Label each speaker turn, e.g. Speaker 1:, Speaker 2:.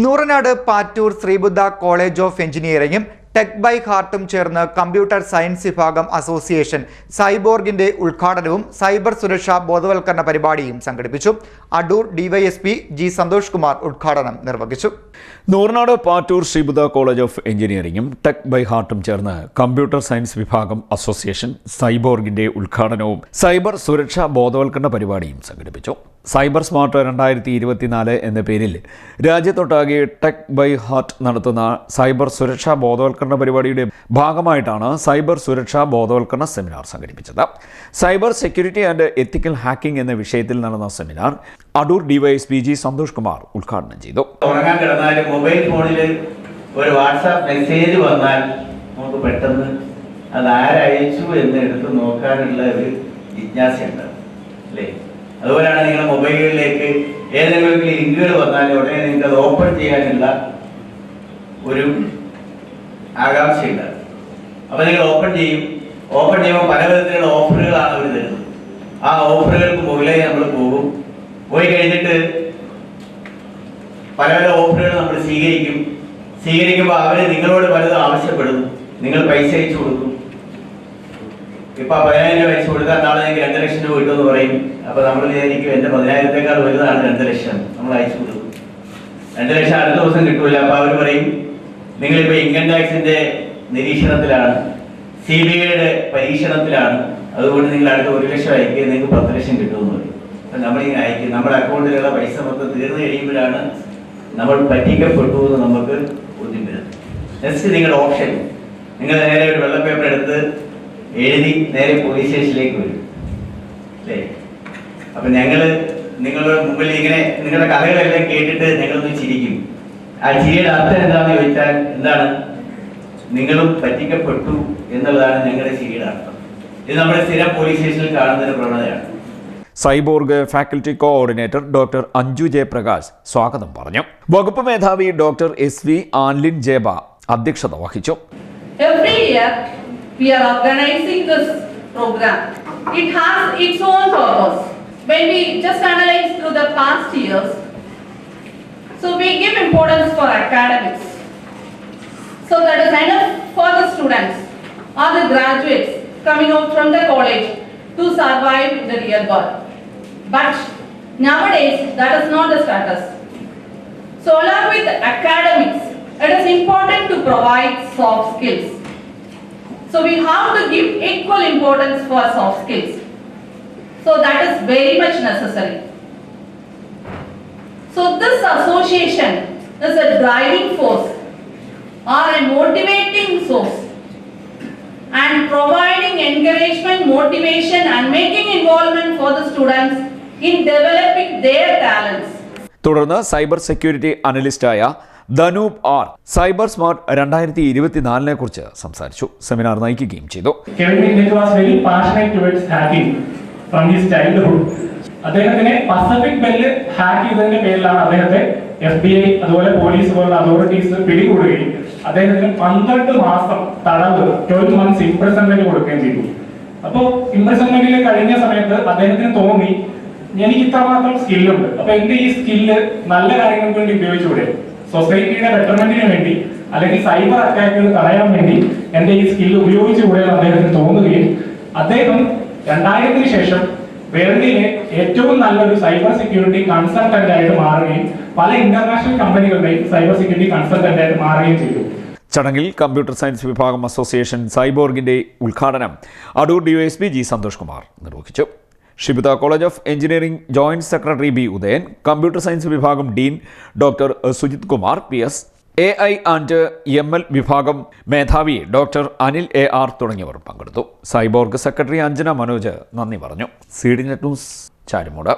Speaker 1: Nooranad Pattoor Sreebuddha college of എഞ്ചിനീയറിംഗും tech by ഹാർട്ടും ചേർന്ന് കമ്പ്യൂട്ടർ സയൻസ് വിഭാഗം അസോസിയേഷൻ സൈബോർഗിന്റെ ഉദ്ഘാടനവും സൈബർ സുരക്ഷാ ബോധവൽക്കരണ പരിപാടിയും സംഘടിപ്പിച്ചു. അടൂർ ഡിവൈഎസ്പി ജി സന്തോഷ് കുമാർ ഉദ്ഘാടനം നിർവഹിച്ചു.
Speaker 2: നൂറിനാട് പാറ്റൂർ ശ്രീബുദ്ധ കോളേജ് ഓഫ് എഞ്ചിനീയറിംഗും ടെക് ബൈ ഹാർട്ടും ചേർന്ന് കമ്പ്യൂട്ടർ സയൻസ് വിഭാഗം അസോസിയേഷൻ സൈബോർഗിന്റെ ഉദ്ഘാടനവും സൈബർ സുരക്ഷാ ബോധവൽക്കരണ പരിപാടിയും സംഘടിപ്പിച്ചു. സൈബർ സ്മാർട്ട് രണ്ടായിരത്തി ഇരുപത്തിനാല് എന്ന പേരിൽ രാജ്യത്തൊട്ടാകെ ടെക് ബൈ ഹാർട്ട് നടത്തുന്ന സൈബർ സുരക്ഷാ ബോധവൽക്കരണ പരിപാടിയുടെ ഭാഗമായിട്ടാണ് സൈബർ സുരക്ഷാ ബോധവൽക്കരണ സെമിനാർ സംഘടിപ്പിച്ചത്. Cyber security and ethical hacking എന്ന വിഷയത്തിൽ നടന്ന seminar Adoor DYSP G Santhosh Kumar ഉദ്ഘാടനം ചെയ്തു.
Speaker 3: ഉറങ്ങാൻ കിടന്നാൽ മൊബൈൽ ഫോണിൽ ഒരു വാട്സാപ്പ് മെസ്സേജ് വന്നാൽ നമുക്ക് പെട്ടെന്ന് അത് ആരയച്ചു എന്ന് എടുത്ത് നോക്കാനുള്ള ഒരു ജിജ്ഞാസയുണ്ട്. അല്ലേ? അതുപോലെയാണ് നിങ്ങളുടെ മൊബൈലിലേക്ക് ഏതെങ്കിലും ലിങ്കുകൾ വന്നാൽ ഉടനെ നിങ്ങൾക്ക് അത് ഓപ്പൺ ചെയ്യാനുള്ള ഒരു ആകാംക്ഷയുണ്ട് അപ്പോൾ നിങ്ങൾ ഓപ്പൺ ചെയ്യും. ഓപ്പൺ ചെയ്യുമ്പോൾ പല വിധത്തിലുള്ള ഓഫറുകളാണ് അവർ തരുന്നത്. ആ ഓഫറുകൾക്ക് മുകളിലേ നമ്മൾ പോകും. പോയി കഴിഞ്ഞിട്ട് പല പല ഓഫറുകൾ നമ്മൾ സ്വീകരിക്കും. സ്വീകരിക്കുമ്പോൾ അവർ നിങ്ങളോട് പലതും ആവശ്യപ്പെടും. നിങ്ങൾ പൈസ അയച്ചു കൊടുക്കും. ഇപ്പൊ പതിനായിരം രൂപ അയച്ചു കൊടുത്താൽ നാളെ എനിക്ക് രണ്ട് ലക്ഷം പറയും അപ്പൊ നമ്മൾ വിചാരിക്കും എന്റെ പതിനായിരത്തെക്കാൾ വലുതാണ് രണ്ട് ലക്ഷം. നമ്മൾ അയച്ചു കൊടുക്കും. രണ്ട് ലക്ഷം അടുത്ത ദിവസം കിട്ടൂല. അപ്പൊ അവർ പറയും നിങ്ങളിപ്പോ ഇൻകം ടാക്സിന്റെ നിരീക്ഷണത്തിലാണ്. സി ബി ഐയുടെ പരീക്ഷണത്തിലാണ്. അതുകൊണ്ട് നിങ്ങൾ അടുത്ത ഒരു ലക്ഷം അയക്കുക നിങ്ങൾക്ക് പത്ത് ലക്ഷം കിട്ടുമെന്ന് പറയും. നമ്മളിങ്ങനെ അയക്കും. നമ്മുടെ അക്കൗണ്ടിലുള്ള പൈസ മൊത്തം തീർന്നു കഴിയുമ്പോഴാണ് നമ്മൾ പറ്റിക്കപ്പെട്ടു എന്ന് നമുക്ക് ബോധ്യം വരുന്നത് നെക്സ്റ്റ് നിങ്ങളുടെ ഓപ്ഷൻ നിങ്ങൾ നേരെ ഒരു വെള്ള പേപ്പർ എടുത്ത് എഴുതി നേരെ പോലീസ് സ്റ്റേഷനിലേക്ക് വരും. അല്ലേ? അപ്പൊ ഞങ്ങൾ നിങ്ങളുടെ മുമ്പിൽ ഇങ്ങനെ നിങ്ങളുടെ കഥകളെല്ലാം കേട്ടിട്ട് ഞങ്ങളൊന്ന് ചിരിക്കും. ആ ചിരിയുടെ അർത്ഥം എന്താണെന്ന് ചോദിച്ചാൽ എന്താണ്? നിങ്ങളും പറ്റിക്കപ്പെട്ടു എന്നുള്ളതാണ് ഞങ്ങളുടെ ചിരിയുടെ അർത്ഥം. ഇത് നമ്മുടെ സ്ഥിരം പോലീസ് സ്റ്റേഷനിൽ കാണുന്ന ഒരു പ്രവണതയാണ്.
Speaker 2: Cyborg faculty coordinator doctor Anju Jayaprakash സ്വാഗതം പറഞ്ഞു. വകുപ്പ് മേധാവി doctor S V Anlin Jeba അധ്യക്ഷത വഹിച്ചു.
Speaker 4: Every year, we are organizing this program. It has its own purpose. When we just analyze through the past years, so we give importance for academics. So that is enough for the students or the graduates coming out from the college to survive the real world. But nowadays, that is not the status. So along with academics, it is important to provide soft skills. So we have to give equal importance for soft skills. So that is very much necessary. So this association is a driving force or a motivating source and providing encouragement, motivation and making involvement for the students in developing their talents.
Speaker 2: തുടർന്ന് cyber security അനലിസ്റ്റായ Dhanoop R cyber smart രണ്ടായിരത്തി ഇരുപത്തിനാലിനെ കുറിച്ച് സംസാരിച്ചു seminar നയിക്കുകയും ചെയ്തു
Speaker 5: Kevin his childhood. അദ്ദേഹത്തിനെ Pacific Bell hack ചെയ്തതിന്റെ പേരിലാണ് അദ്ദേഹത്തെ എഫ് ബി ഐ അതുപോലെ പോലീസ് പോലുള്ള അതോറിറ്റീസ് പിടികൂടുകയും അദ്ദേഹത്തിന് പന്ത്രണ്ട് മാസം തടവ് ട്വൽവ് മന്ത്സ് ഇംപ്രസൺമെന്റ് കൊടുക്കുകയും ചെയ്തു. അപ്പോൾ ഇംപ്രസൺമെന്റിൽ കഴിഞ്ഞ സമയത്ത് അദ്ദേഹത്തിന് തോന്നി എനിക്ക് ഇത്രമാത്രം സ്കില്ലുണ്ട്. അപ്പൊ എന്റെ ഈ സ്കില്ല് നല്ല കാര്യങ്ങൾക്ക് വേണ്ടി ഉപയോഗിച്ചുകൂടെ സൊസൈറ്റിയുടെ ബെറ്റർമെന്റിന് വേണ്ടി അല്ലെങ്കിൽ സൈബർ അറ്റാക്കുകൾ തടയാൻ വേണ്ടി എന്റെ ഈ സ്കില്ല് ഉപയോഗിച്ചുകൂടെ അദ്ദേഹത്തിന് തോന്നുകയും അദ്ദേഹം രണ്ടായിരത്തിന് ശേഷം വേൾഡിലെ ഏറ്റവും നല്ലൊരു സൈബർ സെക്യൂരിറ്റി കൺസൾട്ടന്റ് ആയിട്ട് മാറുകയും പല ഇന്റർനാഷണൽ കമ്പനികളുടെയും സൈബർ സെക്യൂരിറ്റി കൺസൾട്ടന്റ് ആയിട്ട് മാറുകയും ചെയ്തു.
Speaker 2: ചടങ്ങിൽ കമ്പ്യൂട്ടർ സയൻസ് വിഭാഗം അസോസിയേഷൻ സൈബോർഗിന്റെ ഉദ്ഘാടനം അടൂർ ഡിവൈഎസ്പി ജി സന്തോഷ് കുമാർ നിർവഹിച്ചു. Shibitha college of engineering joint secretary B Udayan computer science വിഭാഗം dean doctor Sujith Kumar P S A I and M L വിഭാഗം മേധാവി ഡോക്ടർ അനിൽ എ ആർ തുടങ്ങിയവർ പങ്കെടുത്തു. സൈബോർഗ് സെക്രട്ടറി അഞ്ജന മനോജ് നന്ദി പറഞ്ഞു. C D net news Charimood.